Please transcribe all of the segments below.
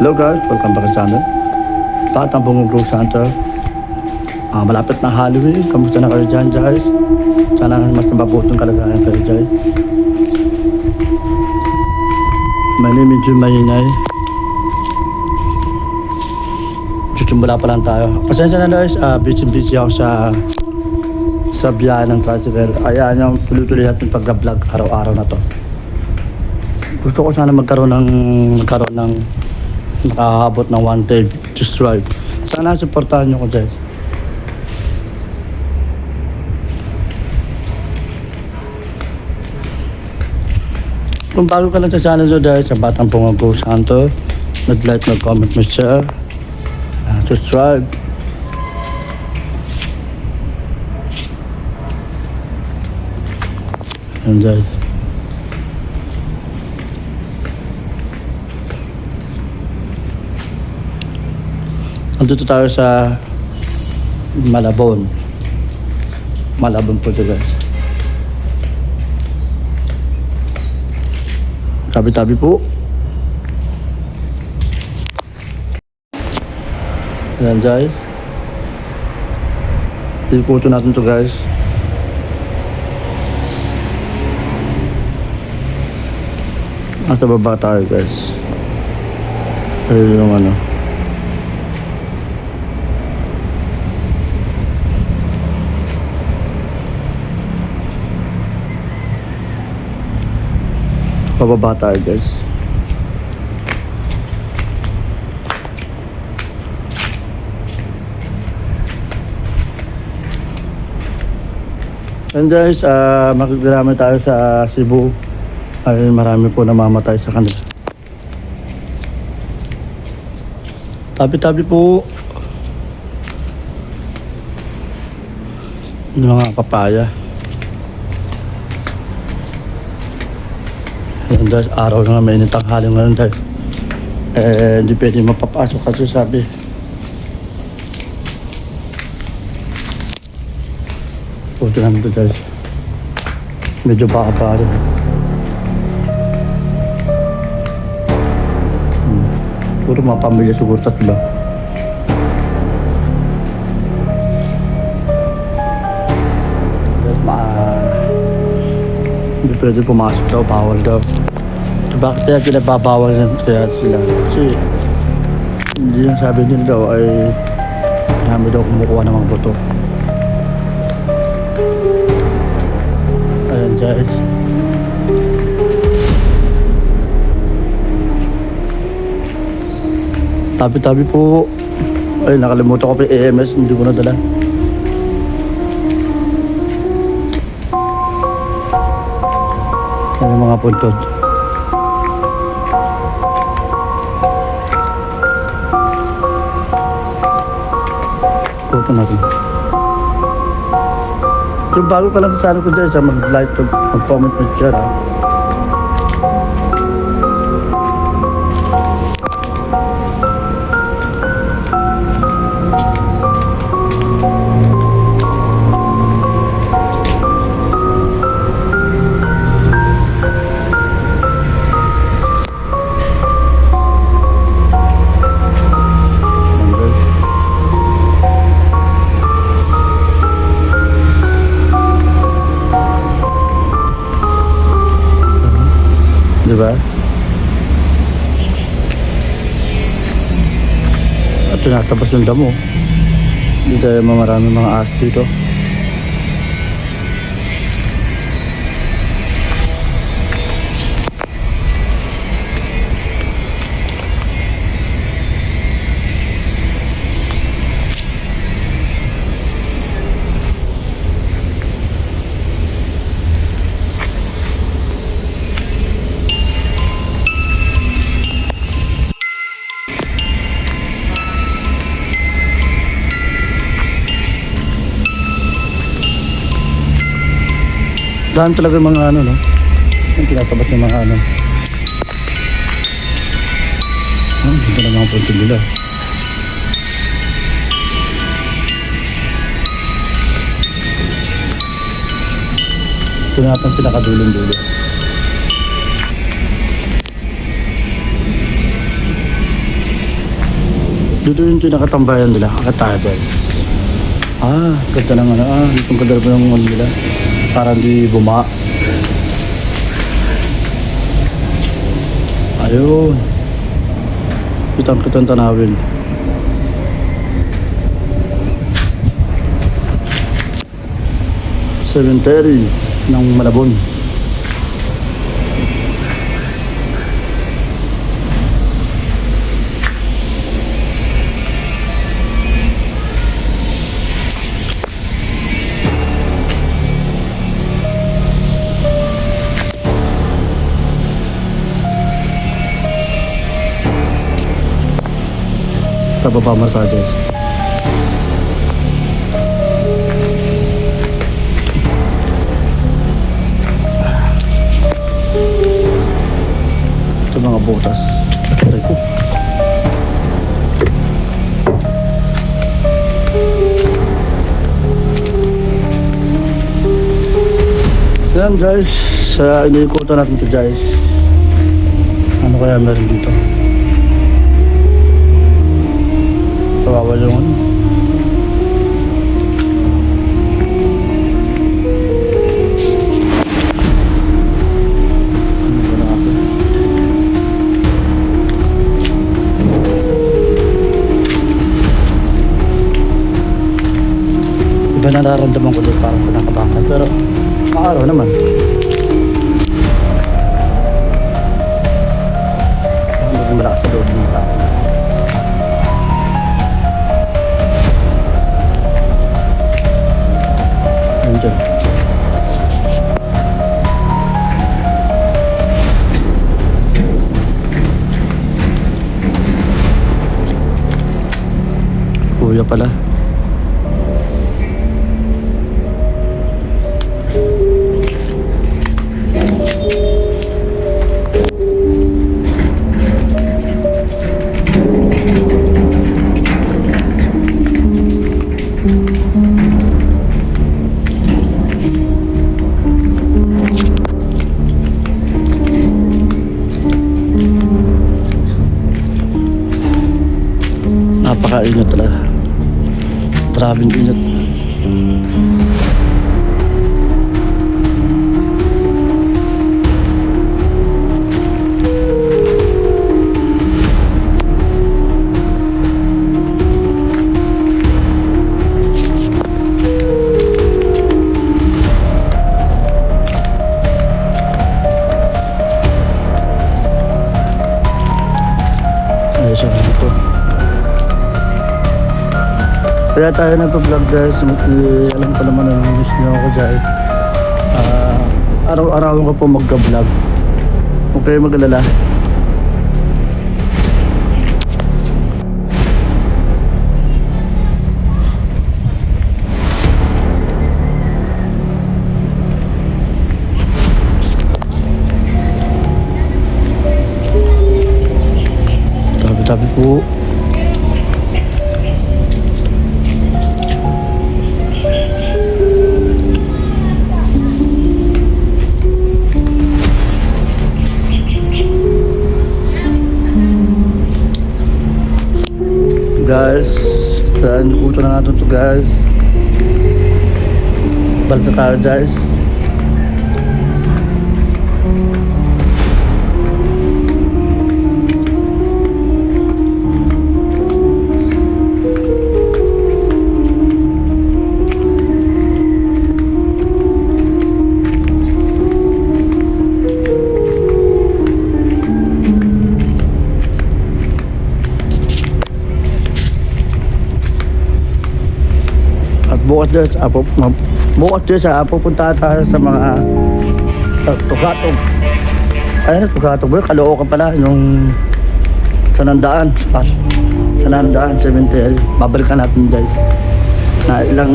Hello guys, welcome back sa channel. Batang Bungong Grove Center. Ah, malapit na Halloween. Kamusta na kayo dyan guys? Sana mas mababutong kalagayan kayo dyan. My name is Jun Mayinay. Tutumula pa lang tayo. Pasensya na guys, ah, busy busy ako sa sa biyahe ng tricycle. Ayan yung tuloy-tuloy natin pag-vlog araw-araw na to. Gusto ko sana magkaroon ng magkaroon ng nakahabot ng one day to strive. Sana supportahan nyo ko guys. Kung bago ka lang sa channel nyo dahil sa Batang Punga Go Santo, nag-like, nag-comment, mag-share, uh, subscribe. And guys. Andito tayo sa Malabon. Malabon po ito guys. Tabi-tabi po. Ayan guys. Ikuto natin to guys. Nasa baba tayo guys. Ayun yung ano. Pababa tayo guys. And guys, uh, makikiramay tayo sa Cebu. Ay marami po namamatay sa kanila. Tabi-tabi po. Yung mga papaya. Ayan guys, araw na nga mainit ngayon dahil eh, hindi pwede mapapasok kasi sabi. Puto namin ito guys. Medyo baka rin. Hmm. Puro mga pamilya siguro tatlo. Hindi pwede pumasok daw, bawal daw. So, bakit kaya pinababawal na kaya sila? Kasi hindi yung sabi nila daw ay marami daw kumukuha ng mga boto. Ayan guys. Tabi-tabi po. Ay, nakalimutan ko pa yung AMS, hindi ko nadala. Yan mga puntod. Kuto natin. Yung bago ka lang sa ko dyan, sa mag-like, mag-comment, mag-share tinatabas yung damo. Hindi tayo mamarami mga ahas dito. Daan talaga yung mga ano, no? Yung tinatabas yung mga ano. Ah, dito na mga punto nila. Ito na ang pinakadulong dulo. Dito yung tinakatambayan nila, kakatado. Ah, ganda ng ano, ah, itong ganda yung ano nila. Para hindi buma. Ayun. Kitang-kitang tanawin. Cemetery ng Malabon. Tababa Mercedes. Ito mga butas. Aray ko. Yan guys, sa iniikutan natin ito guys. Ano kaya meron dito? Kawawa yung ano. Iba na nararamdaman ko doon parang pinakabakan pero maaraw naman. Malakas sa loob ng pala. Trabing init. Kaya tayo nagpa-vlog guys, Eh, alam ko naman na miss niyo ako dyan. Ah, araw-araw ko po magka-vlog. Huwag kayo mag-alala. Tabi-tabi po. Guys. Saan kuto na natin to guys? Balik na tayo guys at bukas din sa apo bukas din sa pupunta tayo sa mga sa Tugatog. Ayun Tugatog boy Caloocan pala yung sa Nandaan sa Nandaan Cemetery. Babalikan natin guys. Na ilang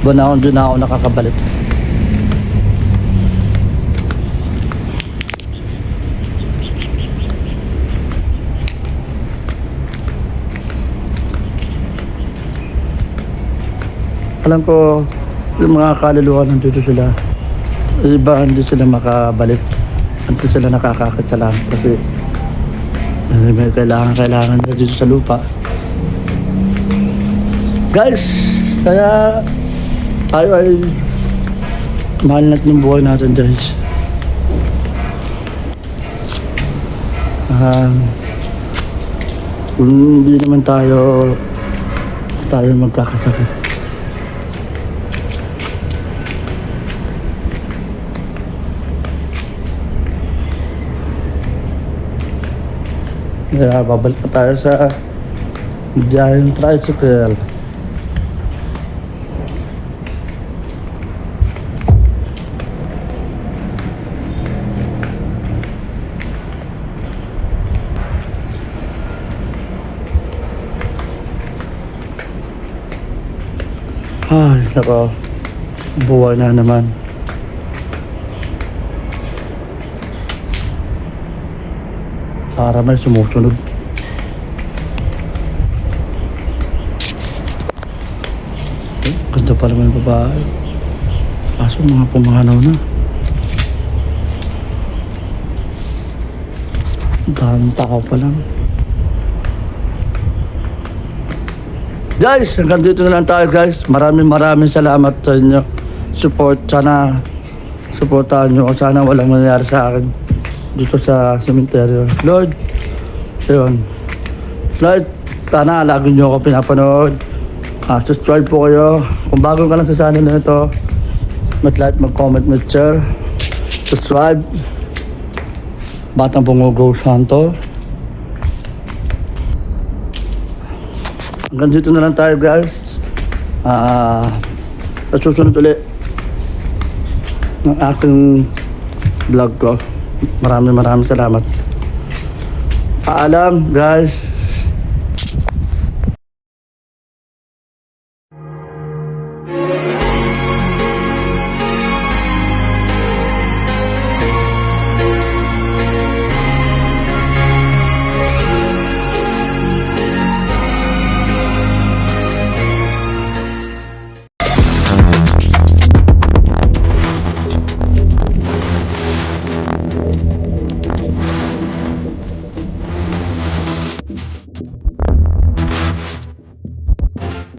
buwan na ako doon na ako nakakabalik alam ko yung mga kaluluwa nandito sila iba hindi sila makabalik hindi sila nakakakit sa kasi Ano may kailangan, kailangan na dito sa lupa. Guys, kaya tayo ay mahal natin yung buhay natin guys. Ah, kung hindi naman tayo tayo magkakasakit. Kaya babalik na tayo sa Giant Tricycle. Ay, nako. Buwan na naman. Para may sumusunod. Ganda pa naman yung babae. Kaso mga pumanaw na. Daming tao pa lang. Guys, hanggang dito na lang tayo guys. Maraming maraming salamat sa inyo. Support, sana supportahan nyo. Sana walang mangyari sa akin dito sa cemetery. Lord, yun. Lord, sana lagi nyo ako pinapanood. Ah, subscribe po kayo. Kung bago ka lang sa channel na ito, mag-like, mag-comment, mag-share. Subscribe. Batang Bungogo Santo. Hanggang dito na lang tayo guys. Sa susunod ulit ng aking vlog ko. Maraming maraming salamat. Paalam guys.